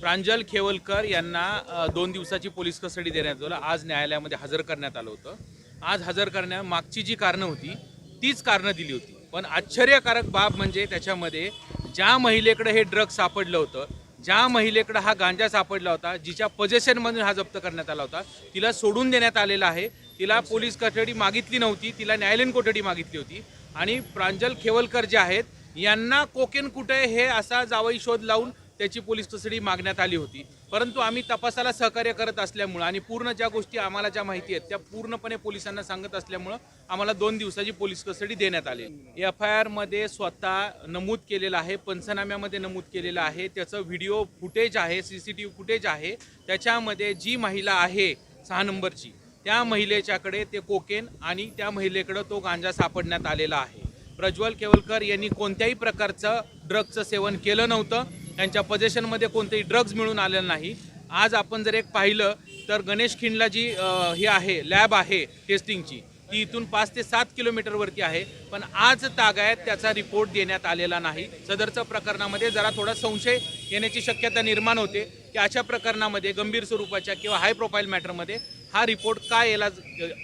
प्रांजल खेवलकर यांना दोन दिवसाची पोलीस कस्टडी देण्यात आलं. आज न्यायालयामध्ये हजर करण्यात आलं होतं. आज हजर करण्या मागची जी कारणं होती तीच कारणं दिली होती. पण आश्चर्यकारक बाब म्हणजे त्याच्यामध्ये ज्या महिलेकडे हे ड्रग सापडलं होतं ज्या महिलेकडं हा गांजा सापडला होता जिच्या पोझेशनमधून हा जप्त करण्यात आला होता तिला सोडून देण्यात आलेला आहे. तिला पोलीस कोठडी मागितली नव्हती तिला न्यायालयीन कोठडी मागितली होती. आणि प्रांजल खेवलकर जे आहेत यांना कोकेन कुठे हे असा जावई शोध लावून त्याची पोलीस कस्टडी मागण्यात आली होती. परंतु आम्ही तपासाला सहकार्य करत असल्यामुळं आणि पूर्ण ज्या गोष्टी आम्हाला ज्या माहिती आहेत त्या पूर्णपणे पोलिसांना सांगत असल्यामुळं आम्हाला दोन दिवसाची पोलीस कस्टडी देण्यात आली. एफ आय आरमध्ये स्वतः नमूद केलेलं आहे पंचनाम्यामध्ये नमूद केलेलं आहे. त्याचं व्हिडिओ फुटेज आहे C C T V footage आहे. त्याच्यामध्ये जी महिला आहे सहा नंबरची त्या महिलेच्याकडे ते कोकेन आणि त्या महिलेकडं तो गांजा सापडण्यात आलेला आहे. प्रज्वल केवलकर यांनी कोणत्याही प्रकारचं ड्रगचं सेवन केलं नव्हतं. त्यांच्या पोझेशनमध्ये कोणतेही ड्रग्ज मिळून आलेलं नाही. आज आपण जर एक पाहिलं तर गणेश खिंडला जी हे आहे लॅब आहे टेस्टिंगची ती इथून पाच ते सात किलोमीटरवरती आहे. पण आज तागायत त्याचा रिपोर्ट देण्यात आलेला नाही. सदरच्या प्रकरणामध्ये जरा थोडा संशय येण्याची शक्यता निर्माण होते की अशा प्रकरणामध्ये गंभीर स्वरूपाच्या किंवा हाय प्रोफाईल मॅटरमध्ये हा रिपोर्ट का याला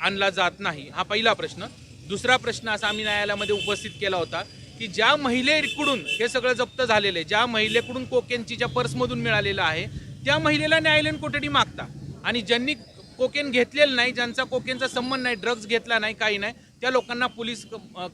आणला जात नाही हा पहिला प्रश्न. दुसरा प्रश्न असा आम्ही न्यायालयामध्ये उपस्थित केला होता की ज्या महिलेकडून हे सगळं जप्त झालेलं आहे ज्या महिलेकडून कोकेनची ज्या पर्समधून मिळालेलं आहे त्या महिलेला न्यायालयीन कोठडी मागता. आणि ज्यांनी कोकेन घेतलेलं नाही ज्यांचा कोकेनचा संबंध नाही ड्रग्ज घेतला नाही काही नाही त्या लोकांना पोलीस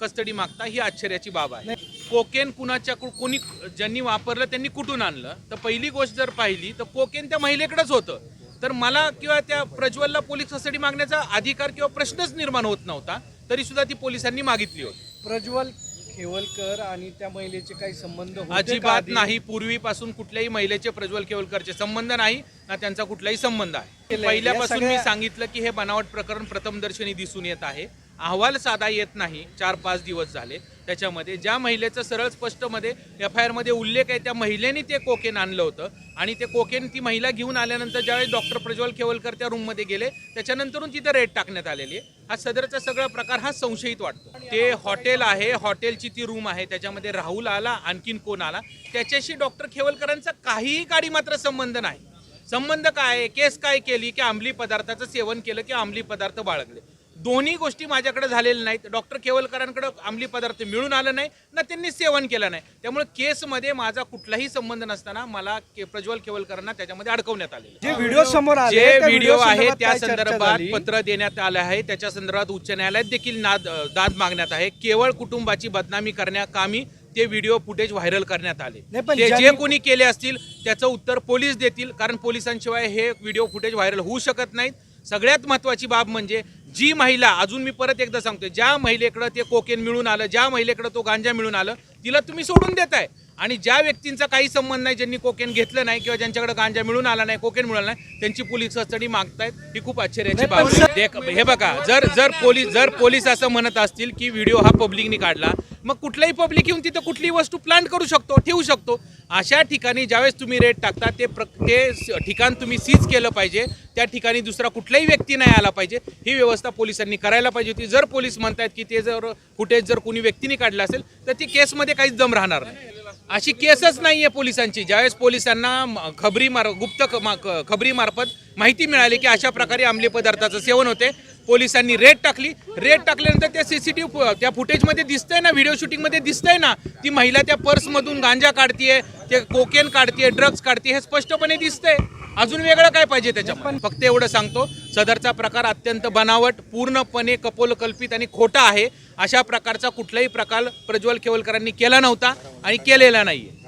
कस्टडी मागता ही आश्चर्याची बाब आहे. कोकेन कुणाच्या कोणी ज्यांनी वापरलं त्यांनी कुठून आणलं? तर पहिली गोष्ट जर पाहिली तर कोकेन त्या महिलेकडेच होतं. तर मला किंवा त्या प्रज्वलला पोलीस कस्टडी मागण्याचा अधिकार किंवा प्रश्नच निर्माण होत नव्हता तरी सुद्धा ती पोलिसांनी मागितली होती. प्रज्वल खेवलकर आणि त्या महिलेचे काही संबंध होते का अजिबात आधी? नाही. पूर्वीपासून कुठल्याही महिलेचे प्रज्वल केवलकरचे संबंध नाही ना त्यांचा कुठलाही संबंध आहे. केलंय. पहिल्यापासून मी सगळ्या- सांगितलं की हे बनावट प्रकरण प्रथमदर्शनी दिसून येत आहे. अहवाल साधा येत नाही. चार पाच दिवस झाले. त्याच्यामध्ये ज्या महिलेचं सरळ स्पष्टमध्ये एफ आय आरमध्ये उल्लेख आहे त्या महिलेने ते कोकेन आणलं होतं. आणि ते कोकेन ती महिला घेऊन आल्यानंतर ज्यावेळेस डॉक्टर प्रज्वल केवलकर त्या रूममध्ये गेले त्याच्यानंतरून तिथे रेट टाकण्यात आलेली आहे. हा सदरचा सगळा प्रकार हा संशयित वाटतो. ते हॉटेल आहे हॉटेलची ती रूम आहे त्याच्यामध्ये राहुल आला आणखीन कोण आला त्याच्याशी डॉक्टर खेवलकरांचा काहीही काळी मात्र संबंध नाही. संबंध काय केस काय केली की अंमली पदार्थाचं सेवन केलं की अंमली पदार्थ बाळगले? दोन्ही गोष्टी माझ्याकडे झालेल्या नाहीत. डॉक्टर केवलकरांकडे अंमली पदार्थ मिळून आलं नाही ना त्यांनी सेवन केलं नाही. त्यामुळे केसमध्ये माझा कुठलाही संबंध नसताना मला के- प्रज्वल केवलकरांना त्याच्यामध्ये अडकवण्यात आले जे व्हिडिओ समोर जे व्हिडिओ आहे त्या संदर्भात? पत्र देण्यात आलं आहे. त्याच्या संदर्भात उच्च न्यायालयात देखील नाद दाद मागण्यात आहे. केवळ कुटुंबाची बदनामी करण्याकामी ते व्हिडिओ फुटेज व्हायरल करण्यात आले. ते जे कोणी केले असतील त्याचं उत्तर पोलीस देतील कारण पोलिसांशिवाय हे व्हिडिओ फुटेज व्हायरल होऊ शकत नाहीत. सगळ्यात महत्वाची बाब म्हणजे जी महिला अजून मी परत एकदा सांगतोय ज्या महिलेकडं ते कोकेन मिळून आलं ज्या महिलेकडं तो गांजा मिळून आलं तिला तुम्ही सोडून देताय आणि ज्या व्यक्तींचा काही संबंध नाही ज्यांनी कोकेन घेतलं नाही किंवा ज्यांच्याकडे गांजा मिळून आला नाही कोकेन मिळाला नाही त्यांची पोलीस कस्टडी मागतायत ही खूप आश्चर्याची बाब आहे. हे बघा जर जर पोलीस जर पोलीस असं म्हणत असतील की व्हिडिओ हा पब्लिकनी काढला मग कुठलाही पब्लिक येऊन तिथं कुठलीही वस्तू प्लांट करू शकतो ठेवू शकतो. अशा ठिकाणी ज्यावेळेस तुम्ही रेट टाकता ते प्र ते ठिकाण तुम्ही सीज केलं पाहिजे. त्या ठिकाणी दुसरा कुठलाही व्यक्ती नाही आला पाहिजे. ही व्यवस्था पोलिसांनी करायला पाहिजे होती. जर पोलीस म्हणतायत की ते जर फुटेज जर कोणी व्यक्तीने काढलं असेल तर ती केसमध्ये काहीच दम राहणार नाही. अशी केसच नाही आहे पोलिसांची. ज्यावेळेस पोलिसांना खबरी मार गुप्त खबरीमार्फत मा- माहिती मिळाली की अशा प्रकारे अंमली पदार्थाचं सेवन होते पोलिसांनी रेड टाकली. रेड टाकल्यानंतर त्या सी सी सीसीटीव्ही त्या फुटेजमध्ये दिसतंय ना व्हिडिओ शूटिंगमध्ये दिसतंय ना ती महिला त्या पर्समधून गांजा काढतीये ते कोकेन काढतीये ड्रग्ज काढते हे स्पष्टपणे दिसतंय. अजून वेगळं काय पाहिजे त्याच्यामध्ये? फक्त एवढं सांगतो सदरचा प्रकार अत्यंत बनावट पूर्णपणे कपोलकल्पित आणि खोटा आहे. अशा प्रकारचा कुठलाही प्रकार प्रज्वल केवलकरांनी केला नव्हता आणि केलेला नाहीये.